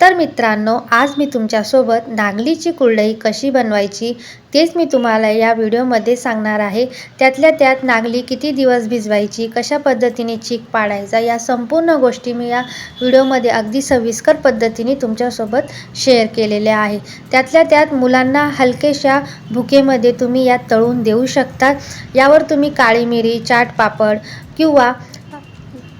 तर मित्रांनो आज मी तुमच्यासोबत नागलीची कुरडई कशी बनवायची तेच मी तुम्हाला या व्हिडिओमध्ये सांगणार आहे. त्यातल्या त्यात नागली किती दिवस भिजवायची कशा पद्धतीने चीक पाडायचा या संपूर्ण गोष्टी मी या व्हिडिओमध्ये अगदी सविस्कर पद्धतीने तुमच्यासोबत शेअर केलेल्या आहे. त्यातल्या त्यात मुलांना हलकेशा भुकेमध्ये तुम्ही यात तळून देऊ शकता. यावर तुम्ही काळी मिरी चाट पापड किंवा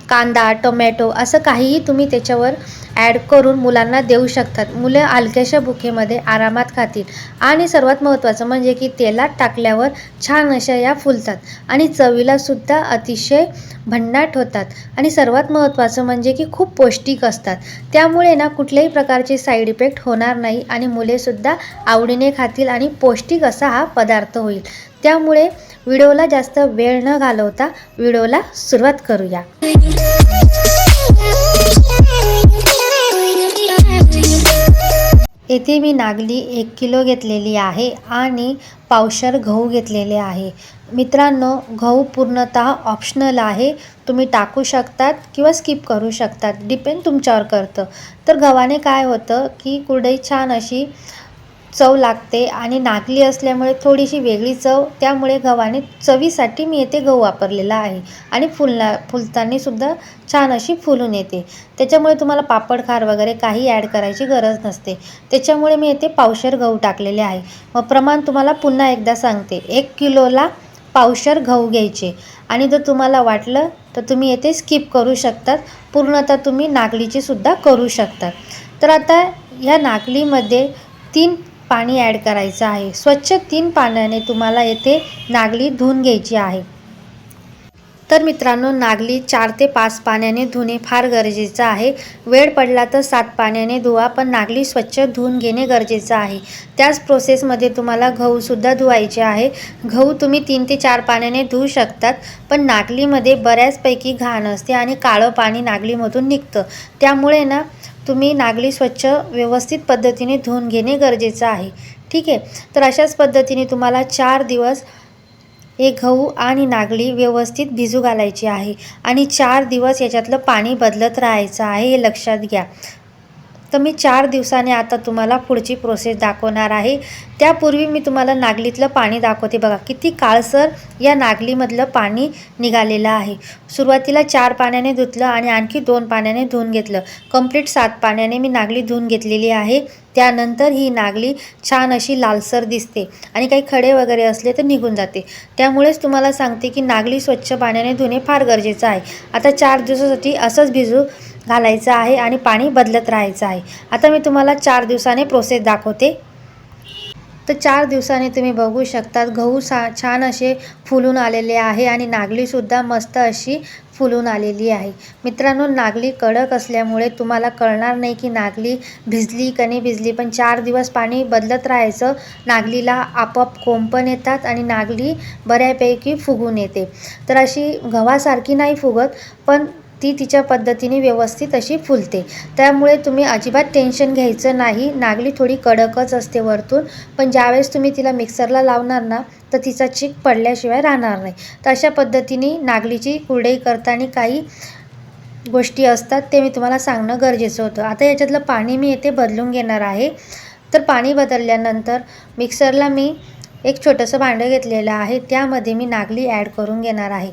कांदा टोमॅटो असं काहीही तुम्ही त्याच्यावर ॲड करून मुलांना देऊ शकतात. मुलं हलक्याशा भुकेमध्ये आरामात खातील. आणि सर्वात महत्त्वाचं म्हणजे की तेलात टाकल्यावर छान अशा या फुलतात. आणि चवीलासुद्धा अतिशय भन्नाट होतात. आणि सर्वात महत्त्वाचं म्हणजे की खूप पौष्टिक असतात. त्यामुळे ना कुठल्याही प्रकारचे साईड इफेक्ट होणार नाही आणि मुलेसुद्धा आवडीने खातील आणि पौष्टिक असा हा पदार्थ होईल. त्यामुळे व्हिडिओला जास्त वेळ न घालवता व्हिडिओला सुरुवात करूया. येथे मी नागली एक किलो घेतलेली आहे आणि पावशर गहू घेतलेले आहे. मित्रांनो गहू पूर्णतः ऑप्शनल आहे. तुम्ही टाकू शकतात किंवा स्किप करू शकतात. डिपेंड तुमच्यावर करतं. तर गव्हाने काय होतं की कुरडई छान अशी चव लागते आणि नागली असल्यामुळे थोडीशी वेगळी चव त्यामुळे गव्हाने चवीसाठी मी येथे गहू वापरलेला आहे. आणि फुलना फुलतानीसुद्धा छान अशी फुलून येते. त्याच्यामुळे तुम्हाला पापड खार वगैरे काही ॲड करायची गरज नसते. त्याच्यामुळे मी येथे पावशर गहू टाकलेले आहे. मग प्रमाण तुम्हाला पुन्हा एकदा सांगते. एक किलोला पावशर गहू घ्यायचे. आणि जर तुम्हाला वाटलं तर तुम्ही येथे स्किप करू शकतात. पूर्णतः तुम्ही नागलीची सुद्धा करू शकतात. तर आता ह्या नागलीमध्ये तीन पाणी ॲड करायचं आहे. स्वच्छ तीन पाण्याने तुम्हाला येथे नागली धुवून घ्यायची आहे. तर मित्रांनो नागली चार ते पाच पाण्याने धुणे फार गरजेचं आहे. वेळ पडला तर सात पाण्याने धुवा पण नागली स्वच्छ धुवून घेणे गरजेचं आहे. त्याच प्रोसेसमध्ये तुम्हाला गहूसुद्धा धुवायचे आहे. गहू तुम्ही तीन ते चार पाण्याने धुवू शकतात पण नागलीमध्ये बऱ्याचपैकी घाण असते आणि काळं पाणी नागलीमधून निघतं. त्यामुळे ना तुम्ही नागली स्वच्छ व्यवस्थित पद्धतीने धुवून घेणे गरजेचं आहे. ठीक आहे? तर अशाच पद्धतीने तुम्हाला चार दिवस हे गहू आणि नागली व्यवस्थित भिजू घालायची आहे. आणि चार दिवस याच्यातलं पाणी बदलत राहायचं आहे हे लक्षात घ्या. तर मी चार दिवसाने आता तुम्हाला पुढची प्रोसेस दाखवणार आहे. त्यापूर्वी मी तुम्हाला नागलीतलं पाणी दाखवते बघा. किती काळसर या नागलीमधलं पाणी निघालेलं आहे. सुरुवातीला चार पाण्याने धुतलं आणि आणखी दोन पाण्याने धुवून घेतलं. कंप्लीट सात पाण्याने मी नागली धुवून घेतलेली आहे. त्यानंतर ही नागली छान अशी लालसर दिसते आणि काही खडे वगैरे असले तर निघून जाते. त्यामुळेच तुम्हाला सांगते की नागली स्वच्छ पाण्याने धुणे फार गरजेचं आहे. आता चार दिवसासाठी असंच भिजू घालायचं आहे आणि पाणी बदलत राहायचं आहे. आता मी तुम्हाला चार दिवसाने प्रोसेस दाखवते. तर चार दिवसाने तुम्ही बघू शकतात गहू सा छान असे फुलून आलेले आहे आणि नागलीसुद्धा मस्त अशी फुलून आलेली आहे. मित्रांनो नागली कडक असल्यामुळे तुम्हाला कळणार नाही की नागली भिजली का नाही भिजली पण चार दिवस पाणी बदलत राहायचं नागलीला आपोआप कोंब पण येतात आणि नागली बऱ्यापैकी फुगून येते. तर अशी गव्हासारखी नाही फुगत पण ती तिच्या पद्धतीने व्यवस्थित अशी फुलते. त्यामुळे तुम्ही अजिबात टेन्शन घ्यायचं नाही. नागली थोडी कडकच असते वरतून. पण ज्यावेळेस तुम्ही तिला मिक्सरला लावणार ना तर तिचा चीक पडल्याशिवाय राहणार नाही. तर अशा पद्धतीने नागलीची कुरडई करताना काही गोष्टी असतात ते मी तुम्हाला सांगणं गरजेचं होतं. आता याच्यातलं पाणी मी येथे बदलून घेणार आहे. तर पाणी बदलल्यानंतर मिक्सरला मी एक छोटंसं भांडं घेतलेलं आहे. त्यामध्ये मी नागली ॲड करून घेणार आहे.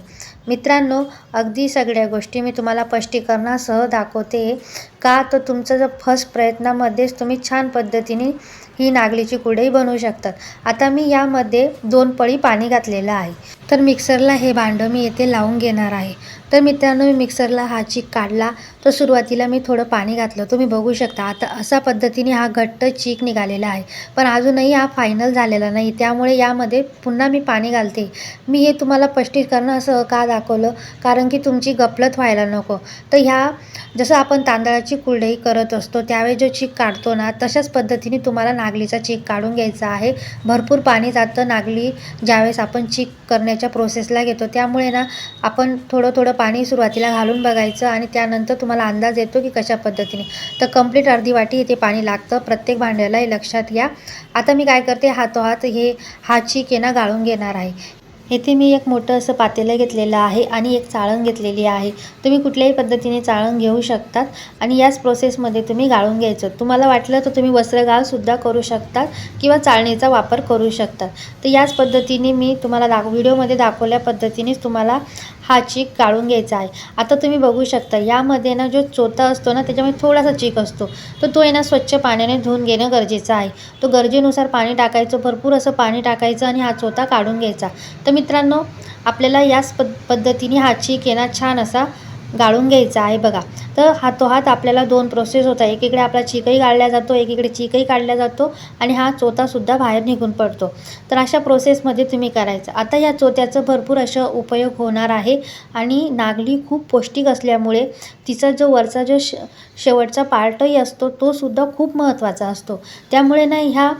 मित्रांनो अगदी सगळ्या गोष्टी मी तुम्हाला स्पष्टीकरणासह दाखवते. का? तर तुमचं जर फर्स्ट प्रयत्नामध्येच तुम्ही छान पद्धतीने ही नागलीची कुरडई बनवू शकतात. आता मी यामध्ये दोन पळी पाणी घातलेलं आहे. तर मिक्सरला हे भांडं मी येथे लावून घेणार आहे. तर मित्रांनो मी मिक्सरला हा चीक काढला. तर सुरुवातीला मी थोडं पाणी घातलं. तुम्ही बघू शकता आता अशा पद्धतीने हा घट्ट चीक निघालेला आहे. पण अजूनही हा फायनल झालेला नाही. त्यामुळे यामध्ये पुन्हा मी पाणी घालते. मी हे तुम्हाला स्पष्टीकरण असं का दाखवलं? कारण की तुमची गपलत व्हायला नको. तर ह्या जसं आपण तांदळाची कुरडई करत असतो त्यावेळी जो चीक काढतो ना तशाच पद्धतीने तुम्हाला नागलीचा चीक काढून घ्यायचा आहे. भरपूर पाणी जातं नागली ज्यावेळेस आपण चीक करण्याच्या प्रोसेसला घेतो. त्यामुळे ना आपण थोडं थोडं पाणी सुरुवातीला घालून बघायचं आणि त्यानंतर तुम्हाला अंदाज येतो की कशा पद्धतीने. तर कंप्लीट अर्धी वाटी इथे पाणी लागतं. प्रत्येक भांड्याला हे लक्षात घ्या. आता मी काय करते हातोहात हे हा चीक आहे ना गाळून घेणार आहे. येथे मी एक मोठं असं पातेलं घेतलेलं आहे आणि एक चाळण घेतलेली आहे. तुम्ही कुठल्याही पद्धतीने चाळण घेऊ शकतात आणि याच प्रोसेसमध्ये तुम्ही गाळून घ्यायचं. तुम्हाला वाटलं तर तुम्ही वस्त्रगाळसुद्धा करू शकतात किंवा चाळणीचा वापर करू शकतात. तर याच पद्धतीने मी तुम्हाला दाख व्हिडिओमध्ये दाखवल्या पद्धतीनेच तुम्हाला हा चीक काढून घ्यायचा आहे. आता तुम्ही बघू शकता यामध्ये ना जो चोथा असतो ना त्याच्यामध्ये थोडासा चीक असतो. तर तो आहे ना स्वच्छ पाण्याने धुवून घेणं गरजेचं आहे. तो गरजेनुसार पाणी टाकायचं भरपूर असं पाणी टाकायचं आणि हा चोथा काढून घ्यायचा. तर मित्रांनो आपल्याला याच पद पद्धतीने हा चीक आहे ना छान असा गाळून घ्यायचा आहे बघा. तर हातोहात आपल्याला दोन प्रोसेस होता एकीकडे आपला चिकही गाळला जातो एकीकडे चिकही काढला जातो आणि हा चोथासुद्धा बाहेर निघून पडतो. तर अशा प्रोसेसमध्ये तुम्ही करायचं. आता या चोथ्याचं भरपूर असं उपयोग होणार आहे आणि नागली खूप पौष्टिक असल्यामुळे तिचा जो वरचा जो श शेवटचा पार्टही असतो तो सुद्धा खूप महत्त्वाचा असतो. त्यामुळे ना ह्या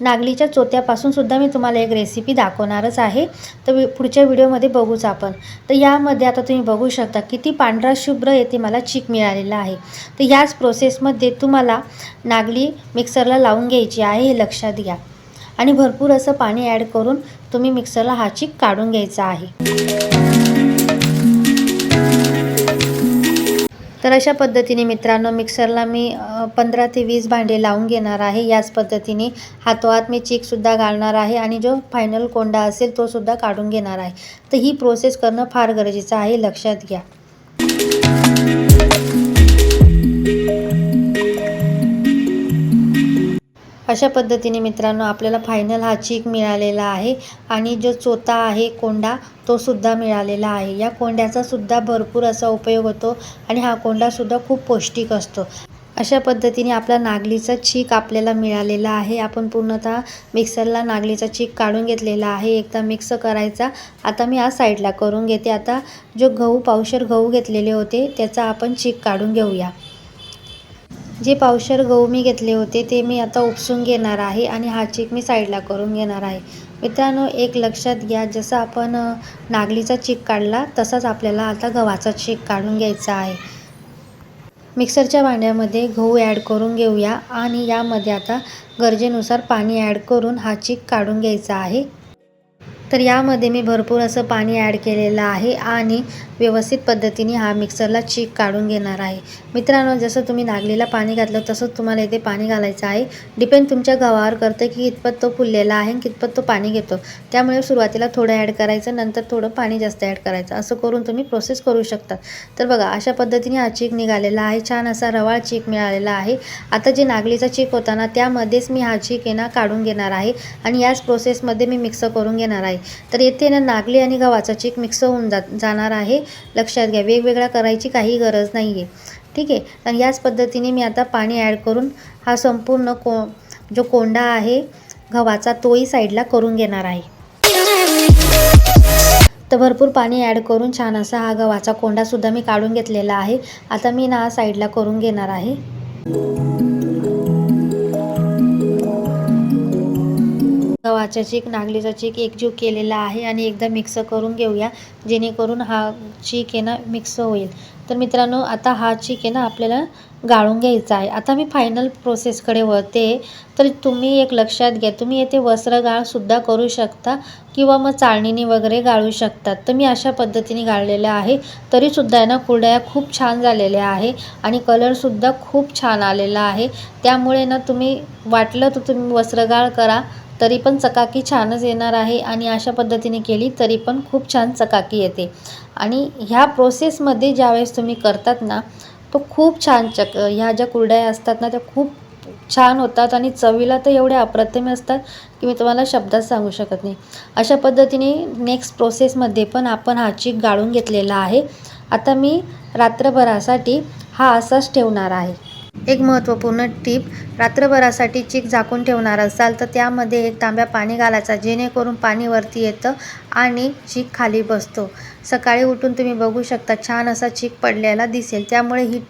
नागलीच्या चोत्यापासून सुद्धा मी तुम्हाला एक रेसिपी दाखवणारच आहे. तर वि- पुढच्या व्हिडिओमध्ये बघूच आपण. तर यामध्ये आता तुम्ही बघू शकता किती पांढरा शुभ्र येथे मला चीक मिळालेला आहे. तर ह्याच प्रोसेसमध्ये तुम्हाला नागली मिक्सरला लावून घ्यायची आहे हे लक्षात घ्या. आणि भरपूर असं पाणी ॲड करून तुम्ही मिक्सरला हा चीक काढून घ्यायचा आहे. तर अशा पद्धतीने मित्रांनो मिक्सरला मी पंधरा ते वीस भांडे लावून घेणार आहे. याच पद्धतीने हातोहात मी चीकसुद्धा घालणार आहे आणि जो फायनल कोंडा असेल तोसुद्धा काढून घेणार आहे. तर ही प्रोसेस करणं फार गरजेचं आहे. लक्षात घ्या. अशा पद्धतीने मित्रांनो आपल्याला फायनल हा चीक मिळालेला आहे आणि जो चोथा आहे कोंडा तो सुद्धा मिळालेला आहे. या कोंड्याचा सुद्धा भरपूर असा उपयोग होतो आणि हा कोंडासुद्धा खूप पौष्टिक असतो. अशा पद्धतीने आपला नागलीचा चीक आपल्याला मिळालेला आहे. आपण पूर्णतः मिक्सरला नागलीचा चीक काढून घेतलेला आहे. एकदा मिक्स करायचा. आता मी या साईडला करून घेते. आता जो गहू पावशर गहू घेतलेले होते त्याचा आपण चीक काढून घेऊया. जे पावशर गहू मी घेतले होते ते मी आता उपसून घेणार आहे आणि हा चीक मी साईडला करून घेणार आहे. मित्रांनो एक लक्षात घ्या जसं आपण नागलीचा चीक काढला तसाच आपल्याला आता गव्हाचा चीक काढून घ्यायचा आहे. मिक्सरच्या भांड्यामध्ये गहू ॲड करून घेऊया आणि यामध्ये आता गरजेनुसार पाणी ॲड करून हा चीक काढून घ्यायचा आहे. तर यामध्ये मी भरपूर असं पाणी ॲड केलेलं आहे आणि व्यवस्थित पद्धतीने हा मिक्सरला चीक काढून घेणार आहे. मित्रांनो जसं तुम्ही नागलीला पाणी घातलं तसंच तुम्हाला इथे पाणी घालायचं आहे. डिपेंड तुमच्या गव्हावर करतं की कितपत तो फुललेला आहे आणि कितपत तो पाणी घेतो. त्यामुळे सुरुवातीला थोडं ॲड करायचं नंतर थोडं पाणी जास्त ॲड करायचं. असं करून तुम्ही प्रोसेस करू शकता. तर बघा अशा पद्धतीने हा चीक निघालेला आहे. छान असा रवाळ चीक मिळालेला आहे. आता जे नागलीचा चीक होता ना त्यामध्येच मी हा चीक आहे ना काढून घेणार आहे. आणि याच प्रोसेसमध्ये मी मिक्स करून घेणार आहे. तर येथे ना नागली आणि गव्हाचा चीक मिक्स होऊन जा जाणार आहे. लक्षात घ्या वेगवेगळा करायची काही गरज नाही आहे ठीक आहे? आणि याच पद्धतीने मी आता पाणी ॲड करून हा संपूर्ण को जो कोंडा आहे गव्हाचा तोही साईडला करून घेणार आहे. तर भरपूर पाणी ॲड करून छान असा हा गव्हाचा कोंडासुद्धा मी काढून घेतलेला आहे. आता मी ना हा साईडला करून घेणार आहे. गव्हाचा चीक नागलीचा चीक एकजीव केलेला आहे आणि एकदा मिक्स करून घेऊया जेणेकरून हा चीक आहे ना मिक्स होईल. तर मित्रांनो आता हा चीक आहे ना आपल्याला गाळून घ्यायचा आहे. आता मी फायनल प्रोसेसकडे वळते. तर तुम्ही एक लक्षात घ्या तुम्ही येथे वस्त्रगाळसुद्धा करू शकता किंवा मग चाळणीने वगैरे गाळू शकतात. तर मी अशा पद्धतीने गाळलेलं आहे. तरीसुद्धा आहे ना कुरड्या खूप छान झालेल्या आहे आणि कलरसुद्धा खूप छान आलेला आहे. त्यामुळे ना तुम्ही वाटलं तर तुम्ही वस्त्रगाळ करा. तरी पण चकाकी छानच येणार आहे आणि अशा पद्धतीने केली तरी पण खूप छान चकाकी येते. आणि ह्या प्रोसेसमध्ये ज्यावेळेस तुम्ही करतात ना तो खूप छान चक ह्या ज्या कुरड्या असतात ना त्या खूप छान होतात आणि चवीला तर एवढ्या अप्रतिम असतात की मी तुम्हाला शब्दात सांगू शकत नाही. अशा पद्धतीने नेक्स्ट प्रोसेसमध्ये पण आपण हा चीक गाळून घेतलेला आहे. आता मी रात्रभरासाठी हा असाच ठेवणार आहे. एक महत्त्वपूर्ण टीप रात्रभरासाठी चीक झाकून ठेवणार असाल तर त्यामध्ये एक तांब्या पाणी घालायचा जेणेकरून पाणी वरती येतं आणि चीक खाली बसतो. सकाळी उठून तुम्ही बघू शकता छान असा चीक पडलेला दिसेल. त्यामुळे ही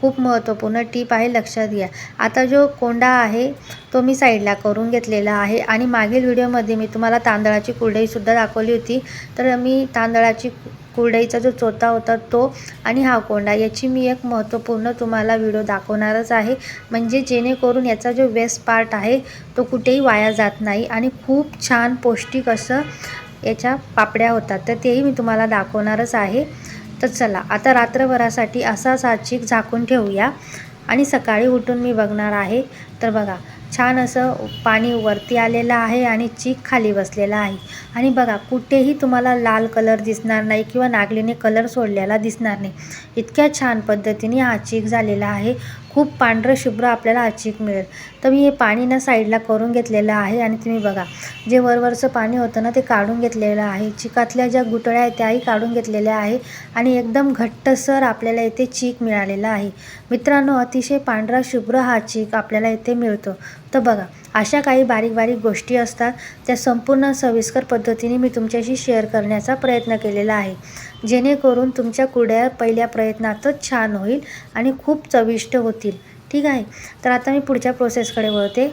खूप महत्त्वपूर्ण टीप आहे लक्षात घ्या. आता जो कोंडा आहे तो मी साईडला करून घेतलेला आहे आणि मागील व्हिडिओमध्ये मी तुम्हाला तांदळाची कुरडईसुद्धा दाखवली होती. तर मी तांदळाची कुरडईचा जो चोथा होता तो आणि हा कोंडा याची मी एक महत्त्वपूर्ण तुम्हाला व्हिडिओ दाखवणारच आहे. म्हणजे जेणेकरून याचा जो वेस्ट पार्ट आहे तो कुठेही वाया जात नाही आणि खूप छान पौष्टिक असं याच्या पापड्या होतात. तर तेही मी तुम्हाला दाखवणारच आहे. तर चला आता रात्रभरासाठी असाच हा झाकून ठेवूया. आणि सकाळी उठून मी बघणार आहे. तर बघा छान असं पाणी वरती आलेलं आहे आणि चीक खाली बसलेला आहे. आणि बघा कुठेही तुम्हाला लाल कलर दिसणार नाही किंवा नागलीने कलर सोडलेला दिसणार नाही. इतक्या छान पद्धतीने हा चीक झालेला आहे. खूप पांढरं शुभ्र आपल्याला हा चीक मिळेल. तर मी हे पाणी ना साईडला करून घेतलेलं आहे आणि तुम्ही बघा जे वरवरचं पाणी होतं ना ते काढून घेतलेलं आहे. चिकातल्या ज्या गुटळ्या आहेत त्याही काढून घेतलेल्या आहे आणि एकदम घट्टसर आपल्याला इथे चीक मिळालेला आहे. मित्रांनो अतिशय पांढरा शुभ्र हा चीक आपल्याला इथे मिळतो. तर बघा अशा काही बारीक बारीक गोष्टी असतात त्या संपूर्ण सविस्कर पद्धतीने मी तुमच्याशी शेअर करण्याचा प्रयत्न केलेला आहे. जेणेकरून तुमच्या कुड्या पहिल्या प्रयत्नातच छान होईल आणि खूप चविष्ट होतील. ठीक आहे? तर आता मी पुढच्या प्रोसेसकडे वळते.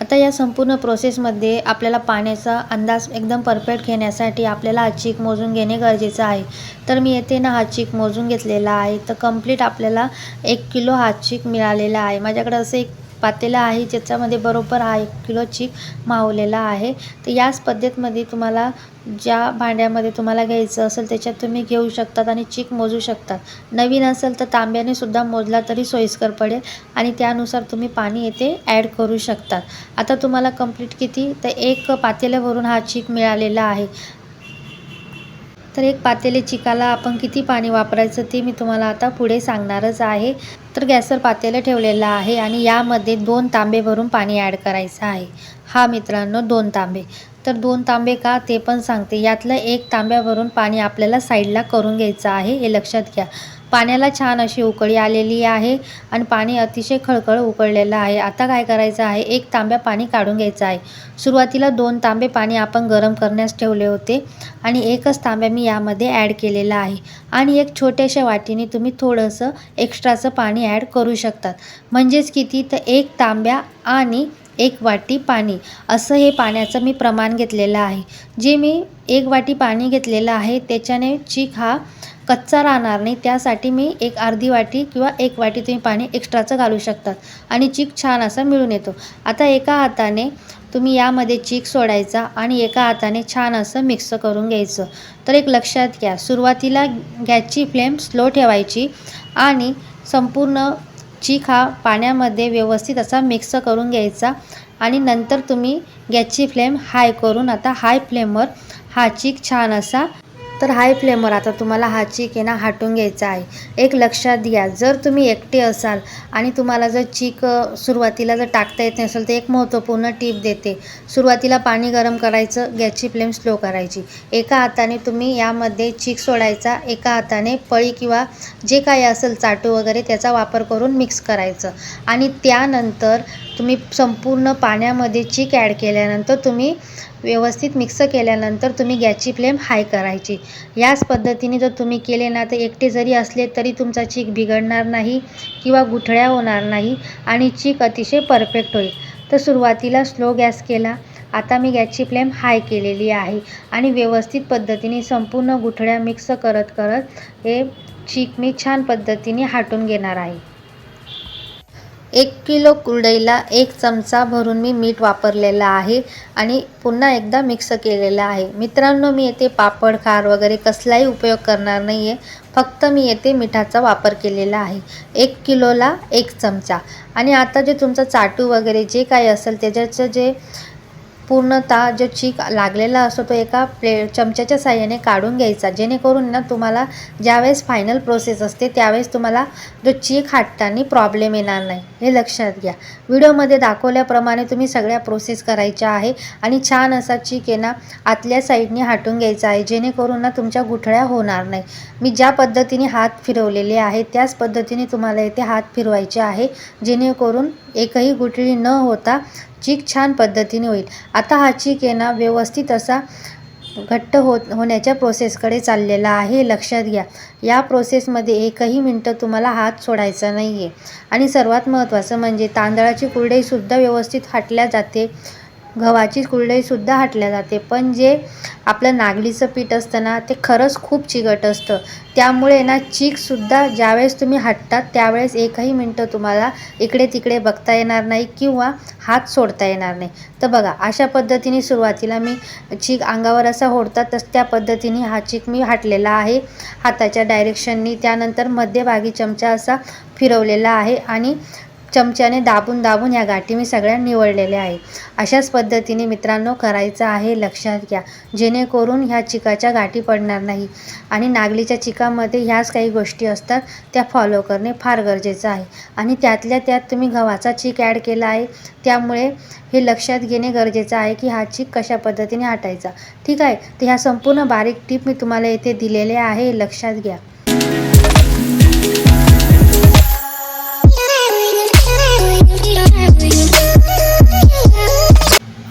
आता या संपूर्ण प्रोसेसमध्ये आपल्याला पाण्याचा अंदाज एकदम परफेक्ट घेण्यासाठी आपल्याला हा चीक मोजून घेणे गरजेचं आहे. तर मी येथे ना हा चीक मोजून घेतलेला आहे. तर कंप्लीट आपल्याला एक किलो हा चीक मिळालेला आहे. माझ्याकडे असं एक पातेलं आहे ज्याच्यामध्ये बरोबर हा एक किलो चीक मावलेला आहे. तर याच पद्धतीमध्ये तुम्हाला ज्या भांड्यामध्ये तुम्हाला घ्यायचं असेल त्याच्यात तुम्ही घेऊ शकतात आणि चीक मोजू शकतात. नवीन असेल तर तांब्याने सुद्धा मोजला तरी सोयीस्कर पडेल आणि त्यानुसार तुम्ही पाणी येथे ॲड करू शकतात. आता तुम्हाला कंप्लीट किती? तर एक पातेल्यावरून हा चीक मिळालेला आहे. तर एक पातेले चिकाला आपण किती पाणी वापरायचं ते मी तुम्हाला आता पुढे सांगणारच आहे. तर गॅसवर पातेलं ठेवलेलं आहे आणि यामध्ये दोन तांबे भरून पाणी ॲड करायचं आहे. हा मित्रांनो दोन तांबे. तर दोन तांबे का ते पण सांगते. यातलं एक तांब्यावरून पाणी आपल्याला साईडला करून घ्यायचं आहे. हे लक्षात घ्या. पाण्याला छान अशी उकळी आलेली आहे आणि पाणी अतिशय खळखळ उकळलेलं आहे. आता काय करायचं आहे? एक तांब्या पाणी काढून घ्यायचं आहे. सुरुवातीला दोन तांबे पाणी आपण गरम करण्यास ठेवले होते आणि एकच तांब्या मी यामध्ये ॲड केलेला आहे. आणि एक छोट्याशा वाटीने तुम्ही थोडंसं एक्स्ट्राचं पाणी ॲड करू शकतात. म्हणजेच किती? तर एक तांब्या आणि एक वाटी पाणी. असं हे पाण्याचं मी प्रमाण घेतलेलं आहे. जे मी एक वाटी पाणी घेतलेलं आहे त्याच्याने चीक हा कच्चा राहणार नाही त्यासाठी मी एक अर्धी वाटी किंवा एक वाटी तुम्ही पाणी एक्स्ट्राचं घालू शकतात. आणि चीक छान असा मिळून येतो. आता एका हाताने तुम्ही यामध्ये चीक सोडायचा आणि एका हाताने छान असं मिक्स करून घ्यायचं. तर एक लक्षात घ्या सुरुवातीला गॅसची फ्लेम स्लो ठेवायची आणि संपूर्ण चीक हा पाण्यामध्ये व्यवस्थित असा मिक्स करून घ्यायचा आणि नंतर तुम्ही गॅसची फ्लेम हाय करून आता हाय फ्लेमवर हा चीक छान असा तर हाय फ्लेमवर आता तुम्हाला हा चीक आहे ना हाटून घ्यायचा आहे. एक लक्षात घ्या जर तुम्ही एकटे असाल आणि तुम्हाला जर चीक सुरुवातीला जर टाकता येत नसेल तर एक महत्त्वपूर्ण टीप देते. सुरुवातीला पाणी गरम करायचं गॅसची फ्लेम स्लो करायची. एका हाताने तुम्ही यामध्ये चीक सोडायचा एका हाताने पळी किंवा जे काही असेल चाटू वगैरे त्याचा वापर करून मिक्स करायचं. आणि त्यानंतर तुम्ही संपूर्ण पाण्यामध्ये चीक ॲड केल्यानंतर तुम्ही व्यवस्थित मिक्स केल्यानंतर तुम्ही गॅसची फ्लेम हाय करायची. याच पद्धतीने जर तुम्ही केले ना तर एकटे जरी असले तरी तुमचा चीक बिघडणार नाही किंवा गुठळ्या होणार नाही आणि चीक अतिशय परफेक्ट होईल. तर सुरुवातीला स्लो गॅस केला. आता मी गॅसची फ्लेम हाय केलेली आहे आणि व्यवस्थित पद्धतीने संपूर्ण गुठळ्या मिक्स करत करत हे चीक मी छान पद्धतीने हाटून घेणार आहे. एक किलो कुरडईला एक चमचा भरून मी मीठ वापरलेलं आहे आणि पुन्हा एकदा मिक्स केलेलं आहे. मित्रांनो मी येथे पापड खार वगैरे कसलाही उपयोग करणार नाही आहे फक्त मी येथे मिठाचा वापर केलेला आहे. एक किलोला एक चमचा. आणि आता जे तुमचं चाटू वगैरे जे काही असेल त्याच्याचं जे पूर्णतः जो चीक लागलेला असतो तो एका प्ले चमच्याच्या साह्याने काढून घ्यायचा. जेणेकरून ना तुम्हाला ज्यावेळेस फायनल प्रोसेस असते त्यावेळेस तुम्हाला जो चीक हाटताना प्रॉब्लेम येणार नाही. हे लक्षात घ्या. व्हिडिओमध्ये दाखवल्याप्रमाणे तुम्ही सगळ्या प्रोसेस करायच्या आहे आणि छान असा चीक आहे ना आतल्या साईडने हाटून घ्यायचा आहे. जेणेकरून ना तुमच्या गुठळ्या होणार नाही. मी ज्या पद्धतीने हात फिरवलेले आहे त्याच पद्धतीने तुम्हाला इथे हात फिरवायचे आहे. जेणेकरून एकही गुठळी न होता चीक छान पद्धतीने होईल. आता हा चीक आहे ना व्यवस्थित असा घट्ट होत होण्याच्या प्रोसेसकडे चाललेला आहे. लक्षात घ्या. या प्रोसेसमध्ये एकही मिनटं तुम्हाला हात सोडायचा नाही आहे आणि सर्वात महत्त्वाचं म्हणजे तांदळाची कुरडईसुद्धा व्यवस्थित हाटल्या जाते. गव्हाची कुरडईसुद्धा हाटल्या जाते. पण जे आपलं नागलीचं पीठ असतं ना ते खरंच खूप चिकट असतं. त्यामुळे ना चीकसुद्धा ज्यावेळेस तुम्ही हाटतात त्यावेळेस एकही मिनटं तुम्हाला इकडे तिकडे बघता येणार नाही किंवा हात सोडता येणार नाही. तर बघा अशा पद्धतीने सुरुवातीला मी चीक अंगावर असा ओढतात तस त्या पद्धतीने हा चीक मी हाटलेला आहे. हाताच्या डायरेक्शननी त्यानंतर मध्यभागी चमचा असा फिरवलेला आहे आणि चमच्याने दाबून दाबून या गाठी मी सगळ्या निवडलेल्या आहे अशाच पद्धतीने मित्रांनो करायचं आहे लक्षात घ्या. जेणेकरून ह्या चिकाच्या गाठी पडणार नाही. आणि नागलीच्या चिकामध्ये ह्याच काही गोष्टी असतात त्या फॉलो करणे फार गरजेचं आहे. आणि त्यातल्या त्यात तुम्ही गव्हाचा चीक ॲड केला आहे त्यामुळे हे लक्षात घेणे गरजेचं आहे की हा चीक कशा पद्धतीने हटायचा. ठीक आहे? तर ह्या संपूर्ण बारीक टीप मी तुम्हाला येथे दिलेले आहे लक्षात घ्या.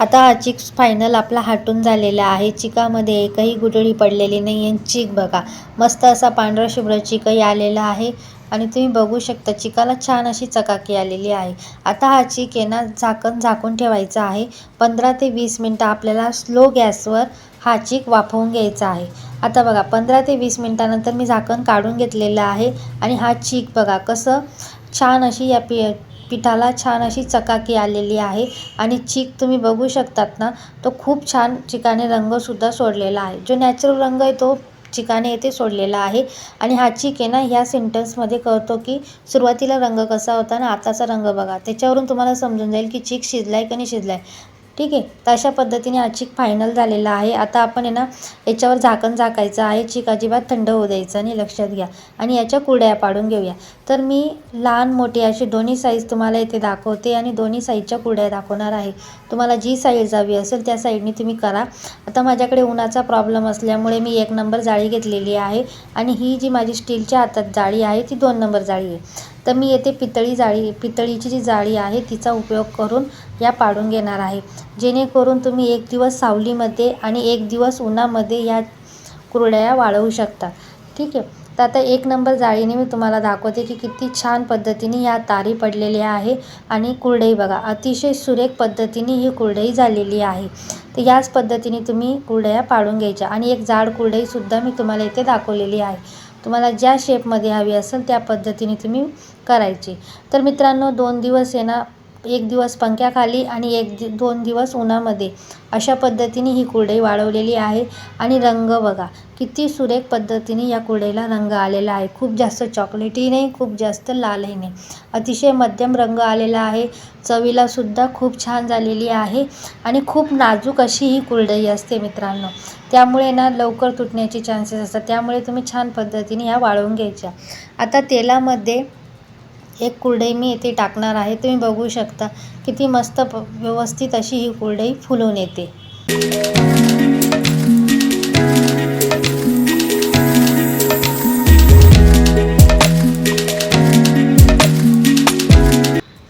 आता हा चिक फायनल आपला हाटून झालेला आहे. चिकामध्ये एकही गुठळी पडलेली नाही आहे. चिक बघा मस्त असा पांढरा शुभ्र चिकही आलेला आहे. आणि तुम्ही बघू शकता चिकाला छान अशी चकाकी आलेली आहे. आता हा चिक आहे ना झाकण झाकून ठेवायचा आहे. पंधरा ते वीस मिनटं आपल्याला स्लो गॅसवर हा चिक वाफवून घ्यायचा आहे. आता बघा पंधरा ते वीस मिनटानंतर मी झाकण काढून घेतलेलं आहे. आणि हा चिक बघा कसं छान अशी या पी पिठाला छान अशी चकाकी आलेली आहे. आणि चीक तुम्ही बघू शकतात ना तो खूप छान चिकाने रंगसुद्धा सोडलेला आहे. जो नॅचरल रंग आहे तो चिकाने येथे सोडलेला आहे. आणि हा चीक आहे ना ह्या सेंटन्समध्ये कळतो की सुरुवातीला रंग कसा होता ना आताचा रंग बघा. त्याच्यावरून तुम्हाला समजून जाईल की चीक शिजला आहे की नाही शिजला आहे ठीक आहे? तर अशा पद्धतीने हा चीक फायनल झालेला आहे. आता आपण आहे ना याच्यावर झाकण झाकायचं आहे. चीक अजिबात थंड होऊ द्यायचं आणि लक्षात घ्या. आणि याच्या कुरड्या पाडून घेऊया. तर मी लहान मोठी अशी दोन्ही साईज तुम्हाला इथे दाखवते आणि दोन्ही साईजच्या कुरड्या दाखवणार आहे. तुम्हाला जी साईज हवी असेल त्या साईडने तुम्ही करा. आता माझ्याकडे उन्हाचा प्रॉब्लेम असल्यामुळे मी एक नंबर जाळी घेतलेली आहे. आणि ही जी माझी स्टीलच्या हातात जाळी आहे ती दोन नंबर जाळी आहे. तर मी येथे पितळी जाळी पितळीची जी जाळी आहे तिचा उपयोग करून या पाडून घेणार आहे. जेणेकरून तुम्ही एक दिवस सावलीमध्ये आणि एक दिवस उन्हामध्ये या कुरड्या वाळवू शकता. ठीक आहे? तर आता एक नंबर जाळीने मी तुम्हाला दाखवते की किती छान पद्धतीने या तारी पडलेल्या आहे आणि कुरडई बघा अतिशय सुरेख पद्धतीने ही कुरडई झालेली आहे. तर याच पद्धतीने तुम्ही कुरडया पाडून घ्यायच्या आणि एक जाड कुरडईसुद्धा मी तुम्हाला इथे दाखवलेली आहे. तुम्हाला ज्या शेपमध्ये हवी असेल त्या पद्धतीने तुम्ही करायची. तर मित्रांनो दोन दिवस आहे ना एक दिवस पंख्याखाली आणि एक दि दोन दिवस उन्हामध्ये. अशा पद्धतीने ही कुरडई वाळवलेली आहे. आणि रंग बघा किती सुरेख पद्धतीने या कुरडईला रंग आलेला आहे. खूप जास्त चॉकलेटही नाही खूप जास्त लालही नाही. अतिशय मध्यम रंग आलेला आहे. चवीलासुद्धा खूप छान झालेली आहे आणि खूप नाजूक अशी ही कुरडई असते मित्रांनो. त्यामुळे ना लवकर तुटण्याचे चान्सेस असतात. त्यामुळे तुम्ही छान पद्धतीने ह्या वाळवून घ्यायच्या. आता तेलामध्ये एक कुरडई मी इथे टाकणार आहे. तुम्ही बघू शकता किती मस्त प व्यवस्थित अशी ही कुरडई फुलून येते.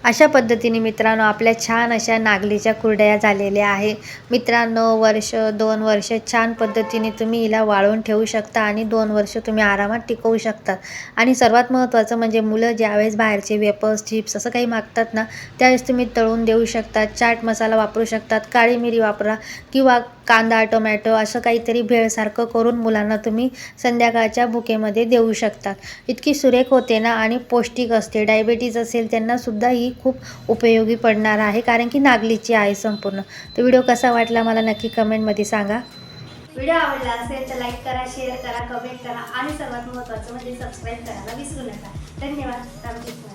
अशा पद्धतीने मित्रांनो आपल्या छान अशा नागलीच्या कुरड्या झालेल्या आहे. मित्रांनो वर्ष दोन वर्ष छान पद्धतीने तुम्ही हिला वाळवून ठेवू शकता आणि दोन वर्ष तुम्ही आरामात टिकवू शकता. आणि सर्वात महत्त्वाचं म्हणजे मुलं ज्यावेळेस बाहेरचे वेपर्स चिप्स असं काही मागतात ना त्यावेळेस तुम्ही तळून देऊ शकता चाट मसाला वापरू शकतात काळी मिरी वापरा किंवा कांदा टोमॅटो असं काहीतरी भेळसारखं करून मुलांना तुम्ही संध्याकाळच्या भुकेमध्ये देऊ शकतात इतकी सुरेख होते ना आणि पौष्टिक असते. डायबेटीज असेल त्यांनासुद्धा ही खूप उपयोगी पडणार आहे कारण की नागलीची आहे संपूर्ण. तर व्हिडिओ कसा वाटला मला नक्की कमेंटमध्ये सांगा. व्हिडिओ आवडला असेल तर लाईक करा शेअर करा कमेंट करा आणि सर्वात महत्त्वाचं म्हणजे सबस्क्राईब करायला विसरू नका. धन्यवाद.